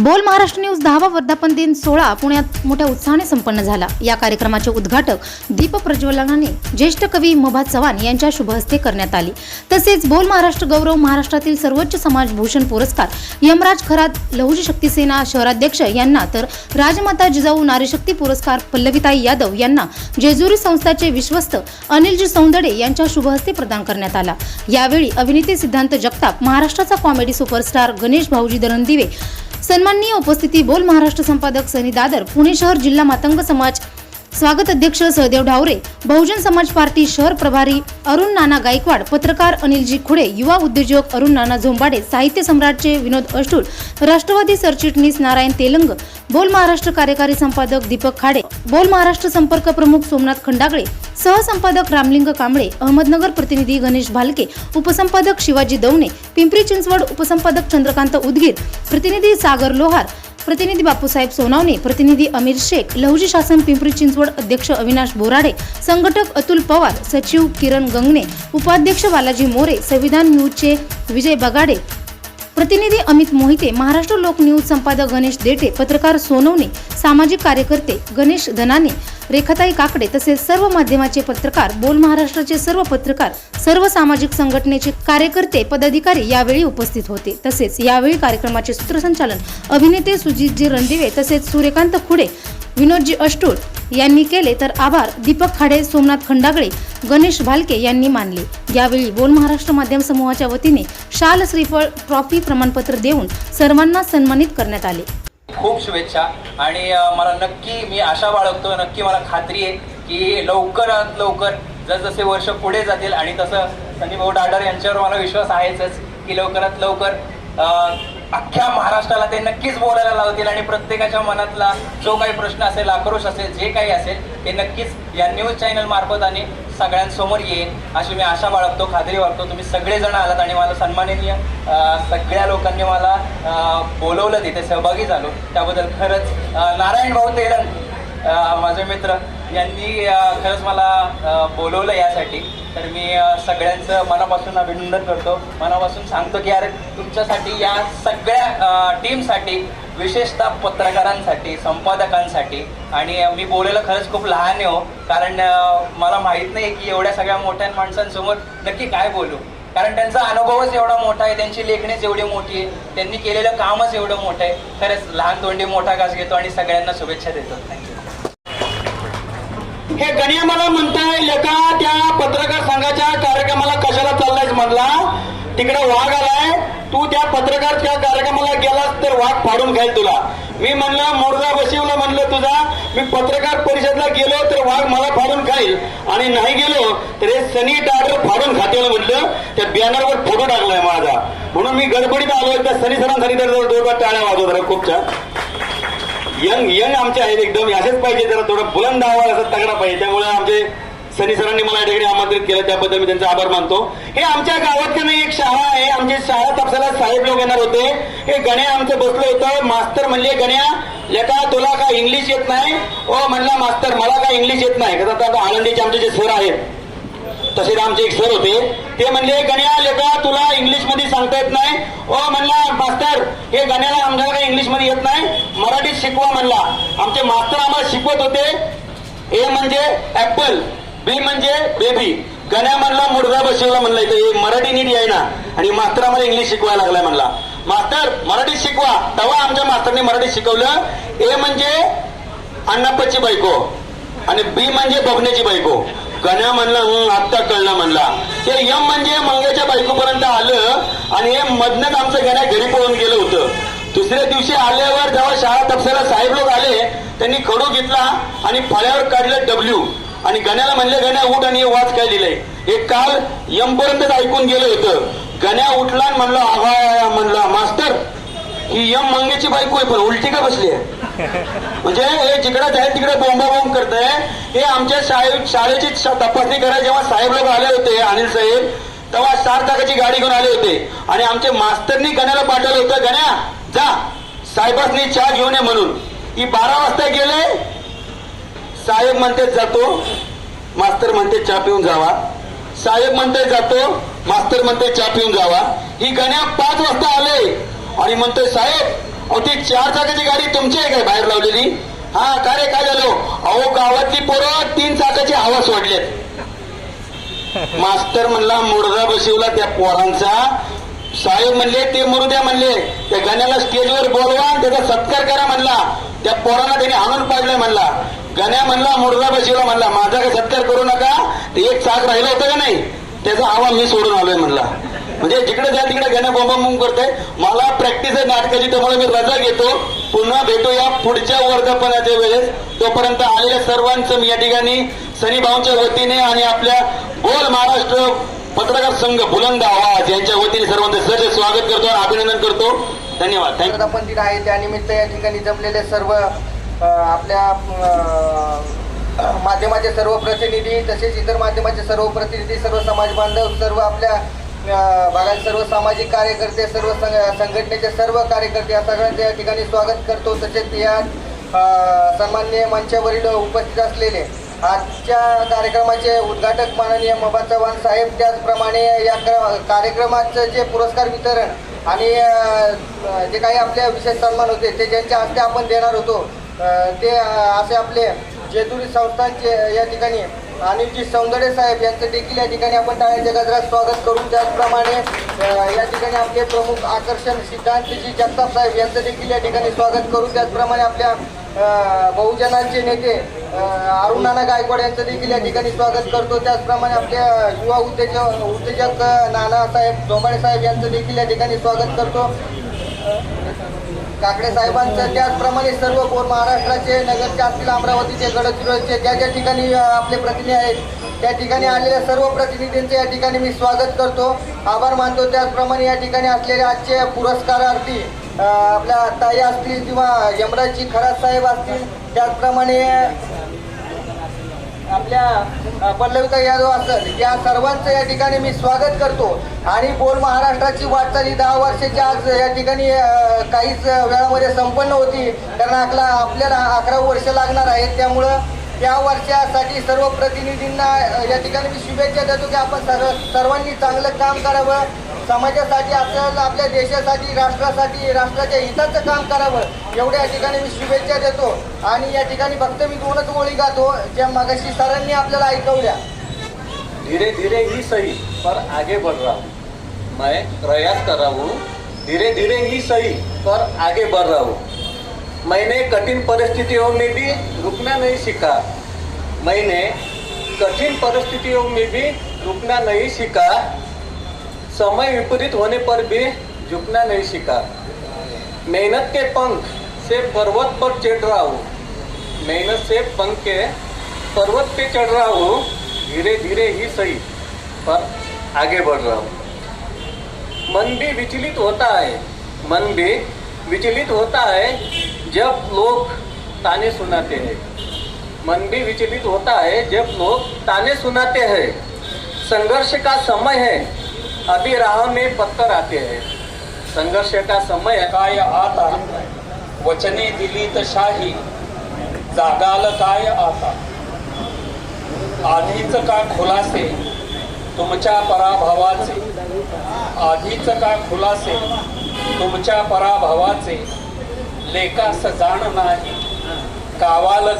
बोल महाराष्ट्र न्यूज दहावा वर्धापन दिन सोहळा पुण्यात मोठ्या उत्साहाने संपन्न झाला. या कार्यक्रमाचे उद्घाटक दीप प्रज्वलनाने ज्येष्ठ कवी मभा चव्हाण यांच्या शुभहस्ते करण्यात आले. तसेच बोल महाराष्ट्र गौरव महाराष्ट्रातील सर्वोच्च समाज भूषण पुरस्कार यमराज खरात लहुजी शक्ती सेना शहराध्यक्ष यांना तर राजमाता जिजाऊ नारीशक्ती पुरस्कार पल्लवीताई यादव यांना जेजुरी संस्थाचे विश्वस्त अनिलजी सौंदडे यांच्या शुभहस्ते प्रदान करण्यात आला. यावेळी अभिनेते सिद्धांत जगताप महाराष्ट्राचा कॉमेडी सुपरस्टार गणेश भाऊजी दरणदिवे सन्माननीय उपस्थिती बोल महाराष्ट्र संपादक सनी दादर पुणे शहर जिल्हा मातंग समाज स्वागत अध्यक्ष सहदेव ढावरे बहुजन समाज पार्टी शहर प्रभारी अरुण नाना गायकवाड पत्रकार अनिलजी खुडे युवा उद्योजक अरुण नाना झोंबाडे साहित्य सम्राटचे विनोद अष्टूळ राष्ट्रवादी सरचिटणीस नारायण तेलंग बोल महाराष्ट्र कार्यकारी संपादक दीपक खाडे बोल महाराष्ट्र संपर्क प्रमुख सोमनाथ खंडागळे सहसंपादक रामलिंग कांबळे अहमदनगर प्रतिनिधी गणेश भालके उपसंपादक शिवाजी दवणे पिंपरी चिंचवड उपसंपादक चंद्रकांत उदगीर प्रतिनिधी सागर लोहार प्रतिनिधी बापूसाहेब सोनावणे प्रतिनिधी अमीर शेख लहुजी शासन पिंपरी चिंचवड अध्यक्ष अविनाश बोराडे संघटक अतुल पवार सचिव किरण गंगणे उपाध्यक्ष बालाजी मोरे संविधान न्यूजचे विजय बगाडे प्रतिनिधी अमित मोहिते महाराष्ट्र लोक न्यूज संपादक गणेश देठे पत्रकार सोनवणे सामाजिक कार्यकर्ते गणेश धनाने रेखाताई काकडे तसेच सर्व माध्यमाचे पत्रकार बोल महाराष्ट्राचे सर्व पत्रकार सर्व सामाजिक संघटनेचे कार्यकर्ते पदाधिकारी यावेळी उपस्थित होते. तसेच यावेळी कार्यक्रमाचे सूत्रसंचालन अभिनेते सुजितजी रणदिवे तसेच सूर्यकांत खुडे विनोदजी अष्टूर यांनी केले तर आभार. दीपक खाडे सोमनाथ खंडागळे गणेश भालके यांनी मानले. यावेळी बोल महाराष्ट्र माध्यम समूहाच्या वतीने शाल श्रीफळ ट्रॉफी प्रमाणपत्र देऊन सर्वांना सन्मानित करण्यात आले. खूप शुभेच्छा. आणि मला नक्की मी आशा बाळगतो नक्की मला खात्री आहे की लवकरात लवकर जसजसे वर्ष पुढे जातील आणि तसं सनी भाऊ डाडर यांच्यावर मला विश्वास आहेच की लवकरात लवकर अख्ख्या महाराष्ट्राला ते नक्कीच बोलायला लावतील आणि प्रत्येकाच्या मनातला जो काही प्रश्न असेल आक्रोश असेल जे काही असेल ते नक्कीच या न्यूज चॅनल मार्फत आणि सगळ्यांसमोर येईल अशी मी आशा बाळगतो खात्री बाळगतो. तुम्ही सगळेजण आलात आणि मला सन्माननीय सगळ्या लोकांनी मला बोलवलं तिथे सहभागी झालो. त्याबद्दल खरंच नारायण भाऊ तेलंग माझे मित्र यांनी खरंच मला बोलवलं यासाठी. तर मी सगळ्यांचं मनापासून अभिनंदन करतो. मनापासून सांगतो की अरे तुमच्यासाठी या सगळ्या टीमसाठी विशेषतः पत्रकारांसाठी संपादकांसाठी आणि मी बोलायला खरंच खूप लहान आहे हो कारण मला माहीत नाही की एवढ्या सगळ्या मोठ्या माणसांसमोर नक्की काय बोलू. कारण त्यांचा अनुभवच एवढा मोठा आहे त्यांची लेखणीच एवढी मोठी आहे त्यांनी केलेलं कामच एवढं मोठं आहे. खरंच लहान तोंडी मोठा घास घेतो आणि सगळ्यांना शुभेच्छा देतो. थँक्यू हे गणिया मला म्हणताय लेका त्या पत्रकार संघाच्या कार्यक्रमाला कशाला चाललायस म्हणला तिकडे वाघ आलाय तू त्या पत्रकारच्या कार्यक्रमाला गेलास तर वाघ फाडून खाईल तुला. मी म्हणलं मोरजा बशिवला म्हणलं तुझा. मी पत्रकार परिषदला गेलो तर वाघ मला फाडून खाईल आणि नाही गेलो तर हे सॅनिटायझर फाडून खातेल म्हटलं त्या बॅनरवर फोटो टाकलाय माझा. म्हणून मी गडबडीत आलोय. त्या सनी सरांसाठी तर दोघं टाळ्या वाजवत खूप छान यंग यंग आमचे आहेत एकदम असेच पाहिजे जरा थोडं बुलंद आवाज असं तगडा पाहिजे. त्यामुळे आमचे सनी सरांनी मला या ठिकाणी आमंत्रित केलं त्याबद्दल मी त्यांचा आभार मानतो. हे आमच्या गावात नाही एक शाळा आहे आमची शाळा तपसाला साहेब लोक येणार होते. हे गण्या आमचं बसलं होतं मास्तर म्हणले गण्या लेका तुला काय इंग्लिश येत नाही? ओ म्हणला मास्तर मला काय इंग्लिश येत नाही? कसं आता आनंदीचे आमचे जे सर आहेत तसेच आमचे एक सर होते. ते म्हणले गण्या लेका तुला इंग्लिशमध्ये सांगता येत नाही. ओ म्हणला मास्तर हे गण्याला आमच्याला काही इंग्लिशमध्ये येत नाही. मराठीत शिकवा म्हणला. आमचे मास्तर आम्हाला शिकवत होते. ए म्हणजे ऍपल बी म्हणजे बेबी गण्या म्हणला मुडगा बसवला म्हणला इथं. हे मराठी नीट आहे ना आणि मास्तर आम्हाला इंग्लिश शिकवायला लागलाय म्हणला. मास्तर मराठीत शिकवा. तेव्हा आमच्या मास्तरने मराठीत शिकवलं. ए म्हणजे अण्णाप्पाची बायको आणि बी म्हणजे बघण्याची बायको. गण्या म्हणला आत्ता कळला म्हणला. ते यम म्हणजे मंग्याच्या बायकोपर्यंत आलं आणि हे मधनच आमचं गण्या घरी पळून गेलं होतं. दुसऱ्या दिवशी आल्यावर जेव्हा शाळा तपसाला साहेब लोक आले त्यांनी खडू घेतला आणि फळ्यावर काढलं डब्ल्यू आणि गण्याला म्हणले गण्या उठ आणि हे वाच काय लिहिलंय. हे काल यम पर्यंतच ऐकून गेलं होतं. गण्या उठला म्हणलं आवा म्हणला मास्तर ही यम मंगेची बायको आहे पण उलटी का बसली आहे? म्हणजे हे जिकडे जाईल तिकडे बोंबा बोंब करत हे आमच्या शाळे शाळेची तपासणी करायला जेव्हा साहेब लोक आले होते अनिल साहेब तेव्हा सात चाकाची गाडी घेऊन आले होते. आणि आमचे मास्तरनी गण्याला पाठवलं होतं गण्या जा. साहेबांनी चहा घेऊन ये म्हणून. ही बारा वाजता गेले. साहेब म्हणते जातो. मास्तर म्हणते चहा पिऊन जावा. साहेब म्हणते जातो. मास्तर म्हणते चहा पिऊन जावा. ही गण्या पाच वाजता आणि म्हणतोय साहेब अहो ती चार चाकाची गाडी तुमची आहे काय बाहेर लावलेली? हा काय रे काय झालो? अहो गावातली पोरं तीन चाकाची हवा सोडलेत. मास्तर म्हणला मुडदा बसवला त्या पोरांचा. साहेब म्हणले ते मरू द्या म्हणले. त्या गण्याला स्टेजवर बोलवा आणि त्याचा सत्कार करा म्हणला. त्या पोरांना त्याने आणून पाडलंय म्हणला. गण्या म्हणला मुडदा बसवला म्हणला. माझा काही सत्कार करू नका ते एक चाक राहिलं होतं का नाही? त्याचा हवा मी सोडून आलोय म्हणला. म्हणजे जिकडे जा तिकडे गाण्या बोंबाबोंब करते मला प्रॅक्टिस आहे नाटकाची त्यामुळे मी रजा घेतो पुन्हा भेटूया पुढच्या वर्धापनाच्या वेळेस. तोपर्यंत आलेल्या सर्वांचं मी या ठिकाणी सनीभाऊंच्या वतीने आणि आपल्या गोल महाराष्ट्र पत्रकार संघ बुलंद आवाज यांच्या वतीने सर्वांचं सहज स्वागत करतो आणि अभिनंदन करतो. धन्यवाद. वर्धापन दिन आहे त्यानिमित्त या ठिकाणी जमलेले सर्व आपल्या माध्यमाचे सर्व प्रतिनिधी तसेच इतर माध्यमाचे सर्व प्रतिनिधी सर्व समाज बांधव सर्व आपल्या भागात सर्व सामाजिक कार्यकर्ते सर्व संघ- संघटनेचे सर्व कार्यकर्ते या सगळ्यांचे या ठिकाणी स्वागत करतो. तसेच या सन्मान्य मंचावरील उपस्थित असलेले आजच्या कार्यक्रमाचे उद्घाटक माननीय मबा चव्हाण साहेब. त्याचप्रमाणे या कार्यक्रमाचं जे पुरस्कार वितरण आणि जे काही आपले विशेष सन्मान होते ते ज्यांच्या हस्ते आपण देणार होतो ते असे आपले जेजुरी संस्थांचे या ठिकाणी अनिलजी सौंदर्य साहेब यांचं देखील या ठिकाणी आपण टाळ्याच्या गजरात स्वागत करू त्याचप्रमाणे या ठिकाणी आपले प्रमुख आकर्षण सिद्धांतजी जगताप साहेब यांचं देखील या ठिकाणी स्वागत करू त्याचप्रमाणे आपल्या बहुजनांचे नेते अरुणाना गायकवाड यांचं देखील या ठिकाणी स्वागत करतो. त्याचप्रमाणे आपल्या युवा उद्योजक उद्योजक नानासाहेब डोंबाळे साहेब यांचं देखील या ठिकाणी स्वागत करतो. काकडे साहेबांचं त्याचप्रमाणे सर्व कोण महाराष्ट्राचे नगरचे असतील अमरावतीचे गडचिरोलीचे ज्या ज्या ठिकाणी आपले प्रतिनिधी आहेत त्या ठिकाणी आलेल्या सर्व प्रतिनिधींचे या ठिकाणी मी स्वागत करतो. आभार मानतो. त्याचप्रमाणे या ठिकाणी असलेले आजचे पुरस्कारार्थी आपल्या ताई असतील किंवा यमराजी खरात साहेब असतील त्याचप्रमाणे आपल्या पल्लविता यादव असेल या सर्वांचं या ठिकाणी मी स्वागत करतो. आणि बोल महाराष्ट्राची वाटचाली दहा वर्षाची आज या ठिकाणी काहीच वेळामध्ये संपन्न होती. कारण आपला आपल्याला अकरा वर्ष लागणार आहेत. त्यामुळं या वर्षासाठी सर्व प्रतिनिधींना या ठिकाणी मी शुभेच्छा देतो की आपण सर्व सर्वांनी चांगलं काम करावं. समाजासाठी आपल्याला आपल्या देशासाठी राष्ट्रासाठी राष्ट्राच्या हिताचं काम करावं एवढ्या ठिकाणी मी शुभेच्छा देतो. आणि या ठिकाणी फक्त मी दोनच गोळी गातो ज्या मगाशी सरांनी आपल्याला ऐकवल्या. धीरे धीरे ही सही पर आगे बढ़. रहा हूँ मैं प्रयास कर रहा हूँ धीरे धीरे ही सही पर आगे बढ़ रहा हूँ मैंने कठिन परिस्थितियों में भी रुकना नहीं सीखा. मैंने कठिन परिस्थितियों में भी रुकना नहीं सीखा. समय विपरीत होने पर भी झुकना नहीं सीखा। मेहनत के पंख से पर्वत पर चढ़ रहा हूँ। मेहनत से पंख के पर्वत पे चढ़ रहा हूँ धीरे धीरे ही सही, पर आगे बढ़ रहा हूँ। मन भी विचलित होता है, मन भी विचलित होता है जब लोग ताने सुनाते हैं। मन भी विचलित होता है जब लोग ताने सुनाते हैं। संघर्ष का समय है अभी राह में पत्थर आते हैं। संघर्ष का समय काय आता? वचने दिली तर शाही जागाल काय आता? आधीच का खुलासे? तुमच्या पराभवाचे। आधीच का खुलासे? तुमच्या पराभवाचे। लेखास जाण नाही। कावाल